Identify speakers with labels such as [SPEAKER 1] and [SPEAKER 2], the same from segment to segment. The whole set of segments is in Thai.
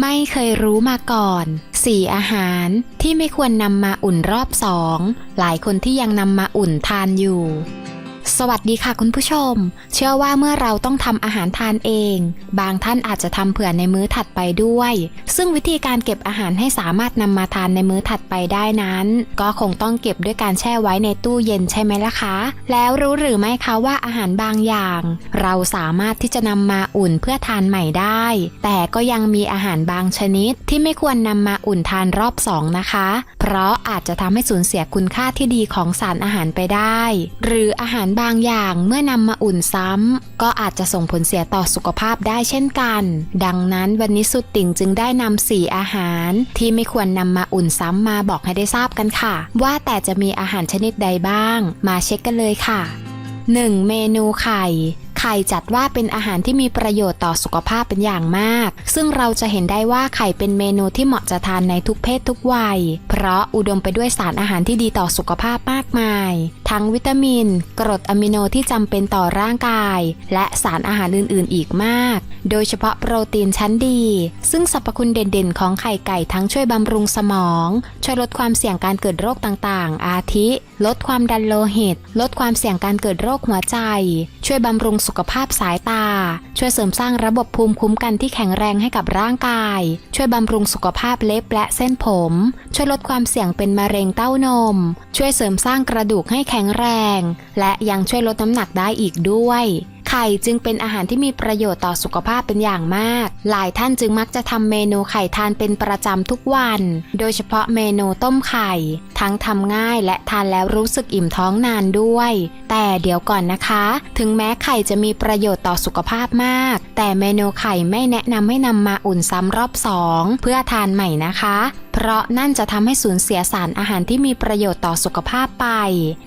[SPEAKER 1] ไม่เคยรู้มาก่อน 4 อาหารที่ไม่ควรนำมาอุ่นรอบสอง หลายคนที่ยังนำมาอุ่นทานอยู่ สวัสดีค่ะคุณผู้ชม เชื่อว่าเมื่อเราต้องทำอาหารทานเอง บางท่านอาจจะทำเผื่อในมื้อถัดไปด้วย ซึ่งวิธีการเก็บอาหารให้สามารถนำมาทานในมื้อถัดไปได้นั้น ก็คงต้องเก็บด้วยการแช่ไว้ในตู้เย็นใช่ไหมล่ะคะ แล้วรู้หรือไม่คะว่าอาหารบางอย่าง เราสามารถที่จะนำมาอุ่นเพื่อทานใหม่ได้ แต่ก็ยังมีอาหารบางชนิดที่ไม่ควรนำมาอุ่นทานรอบสองนะคะ ราะอาจจะทำให้สูญเสียคุณค่าที่ดีของสารอาหารไปได้ หรืออาหารบางอย่างเมื่อนำมาอุ่นซ้ำก็อาจจะส่งผลเสียต่อสุขภาพได้เช่นกัน ดังนั้นวันนี้สุดติ่งจึงได้นำสี่อาหาร ที่ไม่ควรนำมาอุ่นซ้ำมาบอกให้ได้ทราบกันค่ะ ว่าแต่จะมีอาหารชนิดใดบ้าง มาเช็คกันเลยค่ะ 1. เมนูไข่ ข่จัดว่าเป็นอาหารที่มีประโยชน์ต่อสุขภาพเป็นอย่างมาก ซึ่งเราจะเห็นได้ว่าไข่เป็นเมนูที่เหมาะจะทานในทุกเพศทุกวัย เพราะอุดมไปด้วยสารอาหารที่ดีต่อสุขภาพมากมาย ทั้งวิตามิน กรดอะมิโนที่จำเป็นต่อร่างกาย และสารอาหารอื่น ๆ อีกมาก โดยเฉพาะโปรตีนชั้นดี ซึ่งสรรพคุณเด่น ๆ ของไข่ไก่ทั้งช่วยบำรุงสมอง ช่วยลดความเสี่ยงการเกิดโรคต่างๆ อาทิ ลดความดันโลหิต ลดความเสี่ยงการเกิดโรคหัวใจ ช่วยบำรุงสุขขภาพสายตา ช่วยเสริมสร้างระบบภูมิคุ้มกันที่แข็งแรงให้กับร่างกาย ช่วยบำรุงสุขภาพเล็บและเส้นผม ช่วยลดความเสี่ยงเป็นมะเร็งเต้านม ช่วยเสริมสร้างกระดูกให้แข็งแรง และยังช่วยลดน้ำหนักได้อีกด้วย ไข่จึงเป็นอาหารที่มีประโยชน์ต่อสุขภาพเป็นอย่างมากหลายท่านจึงมักจะทำเมนูไข่ทานเป็นประจำทุกวัน โดยเฉพาะเมนูต้มไข่ ทั้งทำง่ายและทานแล้วรู้สึกอิ่มท้องนานด้วย แต่เดี๋ยวก่อนนะคะ ถึงแม้ไข่จะมีประโยชน์ต่อสุขภาพมาก แต่เมนูไข่ไม่แนะนำให้นำมาอุ่นซ้ำรอบสองเพื่อทานใหม่นะคะเพราะนั่นจะทำให้สูญเสียสารอาหารที่มีประโยชน์ต่อสุขภาพไป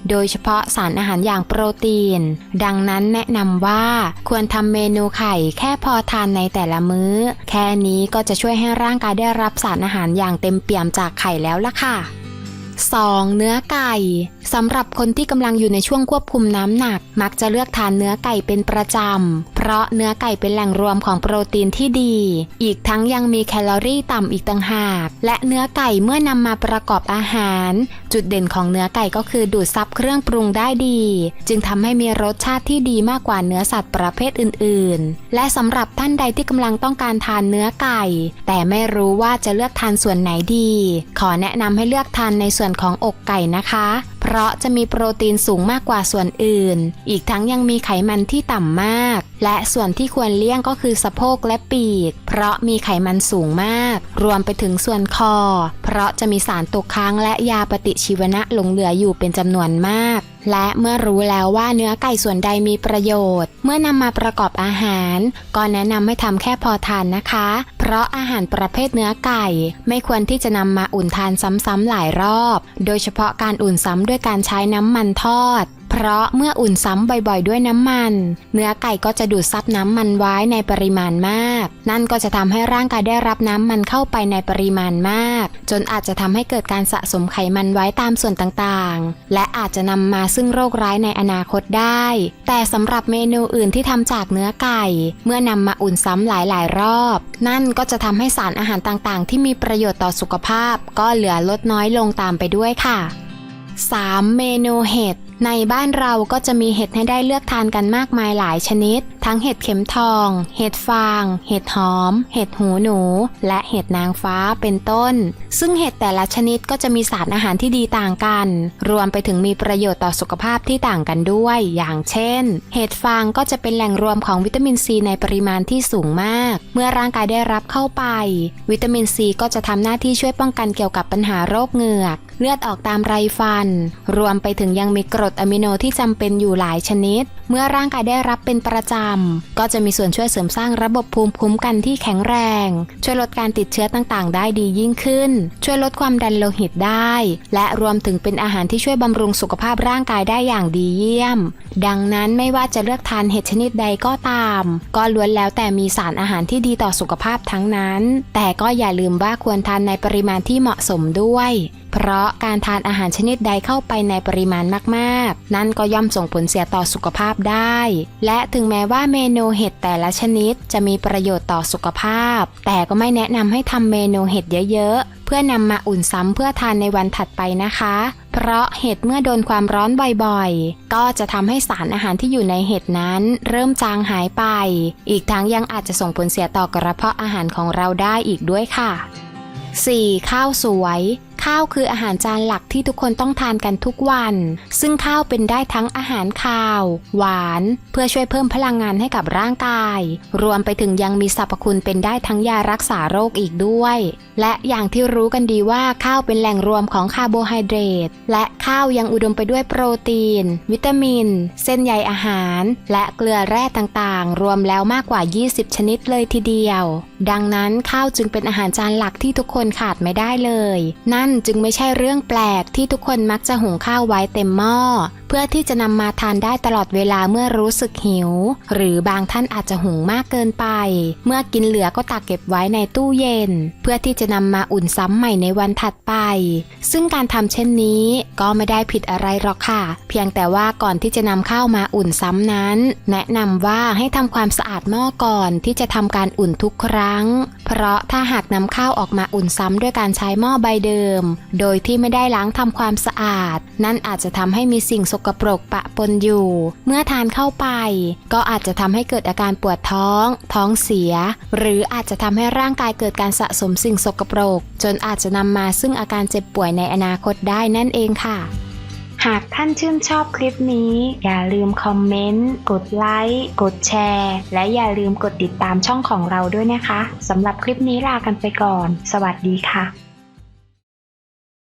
[SPEAKER 1] โดยเฉพาะสารอาหารอย่างโปรตีน ดังนั้นแนะนำว่าควรทำเมนูไข่แค่พอทานในแต่ละมื้อแค่นี้ก็จะช่วยให้ร่างกายได้รับสารอาหารอย่างเต็มเปี่ยมจากไข่แล้วล่ะค่ะ 2. เนื้อไก่ สำหรับคนที่กำลังอยู่ในช่วงควบคุมน้ำหนัก มักจะเลือกทานเนื้อไก่เป็นประจำ เพราะเนื้อไก่เป็นแหล่งรวมของโปรตีนที่ดี อีกทั้งยังมีแคลอรี่ต่ำอีกต่างหาก และเนื้อไก่เมื่อนำมาประกอบอาหาร จุดเด่นของเนื้อไก่ก็คือดูดซับเครื่องปรุงได้ดี จึงทำให้มีรสชาติที่ดีมากกว่าเนื้อสัตว์ประเภทอื่น ๆ และสำหรับท่านใดที่กำลังต้องการทานเนื้อไก่ แต่ไม่รู้ว่าจะเลือกทานส่วนไหนดี ขอแนะนำให้เลือกทานในส่วนของอกไก่นะคะ เพราะราะจะมีโปรตีนสูงมากกว่าส่วนอื่น อีกทั้งยังมีไขมันที่ต่ำมาก และส่วนที่ควรเลี่ยงก็คือสะโพกและปีก เพราะมีไขมันสูงมาก รวมไปถึงส่วนคอ เพราะจะมีสารตกค้างและยาปฏิชีวนะหลงเหลืออยู่เป็นจำนวนมาก และเมื่อรู้แล้วว่าเนื้อไก่ส่วนใดมีประโยชน์ เมื่อนำมาประกอบอาหาร ก็แนะนำให้ทำแค่พอทานนะคะ เพราะอาหารประเภทเนื้อไก่ ไม่ควรที่จะนำมาอุ่นทานซ้ำๆหลายรอบ โดยเฉพาะการอุ่นซ้ำด้วยการใช้น้ำมันทอด ราะเมื่ออุ่นซ้ำบ่อยๆ ด้วยน้ำมัน เนื้อไก่ก็จะดูดซับน้ำมันไว้ในปริมาณมาก นั่นก็จะทำให้ร่างกายได้รับน้ำมันเข้าไปในปริมาณมาก จนอาจจะทำให้เกิดการสะสมไขมันไว้ตามส่วนต่างๆ และอาจจะนำมาซึ่งโรคร้ายในอนาคตได้ แต่สำหรับเมนูอื่นที่ทำจากเนื้อไก่ เมื่อนำมาอุ่นซ้ำหลายๆ รอบ นั่นก็จะทำให้สารอาหารต่างๆ ที่มีประโยชน์ต่อสุขภาพ ก็เหลือลดน้อยลงตามไปด้วยค่ะ 3. เมนูเห็ด ในบ้านเราก็จะมีเห็ดให้ได้เลือกทานกันมากมายหลายชนิด ทั้งเห็ดเข็มทอง เห็ดฟาง เห็ดหอม เห็ดหูหนู และเห็ดนางฟ้าเป็นต้น ซึ่งเห็ดแต่ละชนิดก็จะมีสารอาหารที่ดีต่างกัน รวมไปถึงมีประโยชน์ต่อสุขภาพที่ต่างกันด้วย อย่างเช่น เห็ดฟางก็จะเป็นแหล่งรวมของวิตามินซีในปริมาณที่สูงมาก เมื่อร่างกายได้รับเข้าไป วิตามินซีก็จะทำหน้าที่ช่วยป้องกันเกี่ยวกับปัญหาโรคเหงือก เลือดออกตามไรฟัน รวมไปถึงยังมีกรดอะมิโนที่จำเป็นอยู่หลายชนิด เมื่อร่างกายได้รับเป็นประจำ ก็จะมีส่วนช่วยเสริมสร้างระบบภูมิคุ้มกันที่แข็งแรง ช่วยลดการติดเชื้อต่างๆ ได้ดียิ่งขึ้น ช่วยลดความดันโลหิตได้ และรวมถึงเป็นอาหารที่ช่วยบำรุงสุขภาพร่างกายได้อย่างดีเยี่ยม ดังนั้นไม่ว่าจะเลือกทานเห็ดชนิดใดก็ตาม ก็ล้วนแล้วแต่มีสารอาหารที่ดีต่อสุขภาพทั้งนั้น แต่ก็อย่าลืมว่าควรทานในปริมาณที่เหมาะสมด้วย เพราะการทานอาหารชนิดใดเข้าไปในปริมาณมากๆ นั่นก็ย่อมส่งผลเสียต่อสุขภาพได้ และถึงแม้ว่าเมนูเห็ดแต่ละชนิดจะมีประโยชน์ต่อสุขภาพ แต่ก็ไม่แนะนำให้ทำเมนูเห็ดเยอะๆ เพื่อนำมาอุ่นซ้ำเพื่อทานในวันถัดไปนะคะ เพราะเห็ดเมื่อโดนความร้อนบ่อยๆ ก็จะทำให้สารอาหารที่อยู่ในเห็ดนั้น เริ่มจางหายไป อีกทั้งยังอาจจะส่งผลเสียต่อกระเพาะอาหารของเราได้อีกด้วยค่ะ 4. ข้าวสวย ข้าวคืออาหารจานหลักที่ทุกคนต้องทานกันทุกวัน ซึ่งข้าวเป็นได้ทั้งอาหารคาว หวาน เพื่อช่วยเพิ่มพลังงานให้กับร่างกาย รวมไปถึงยังมีสรรพคุณเป็นได้ทั้งยารักษาโรคอีกด้วย และอย่างที่รู้กันดีว่าข้าวเป็นแหล่งรวมของคาร์โบไฮเดรตและข้าวยังอุดมไปด้วยโปรตีน วิตามิน เส้นใยอาหาร และเกลือแร่ต่างๆ รวมแล้วมากกว่า 20 ชนิดเลยทีเดียว ดังนั้นข้าวจึงเป็นอาหารจานหลักที่ทุกคนขาดไม่ได้เลย นั่นจึงไม่ใช่เรื่องแปลกที่ทุกคนมักจะหุงข้าวไว้เต็มหม้อ เพื่อที่จะนำมาทานได้ตลอดเวลาเมื่อรู้สึกหิว หรือบางท่านอาจจะหุงมากเกินไป เมื่อกินเหลือก็ตักเก็บไว้ในตู้เย็น เพื่อที่จะนำมาอุ่นซ้ำใหม่ในวันถัดไป ซึ่งการทำเช่นนี้ก็ไม่ได้ผิดอะไรหรอกค่ะ เพียงแต่ว่าก่อนที่จะนำข้าวมาอุ่นซ้ำนั้น แนะนำว่าให้ทำความสะอาดหม้อก่อนที่จะทำการอุ่นทุกครั้ง เพราะถ้าหากนำข้าวออกมาอุ่นซ้ำด้วยการใช้หม้อใบเดิม โดยที่ไม่ได้ล้างทำความสะอาด นั่นอาจจะทำให้มีสิ่งสกปรกปะปนอยู่ เมื่อทานเข้าไป ก็อาจจะทำให้เกิดอาการปวดท้อง ท้องเสีย หรืออาจจะทำให้ร่างกายเกิดการสะสมสิ่งสกปรก จนอาจจะนำมาซึ่งอาการเจ็บป่วยในอนาคตได้นั่นเองค่ะหากท่านชื่นชอบคลิปนี้ อย่าลืมคอมเมนต์ กดไลค์ กดแชร์ และอย่าลืมกดติดตามช่องของเราด้วยนะคะ สำหรับคลิปนี้ลากันไปก่อน สวัสดีค่ะ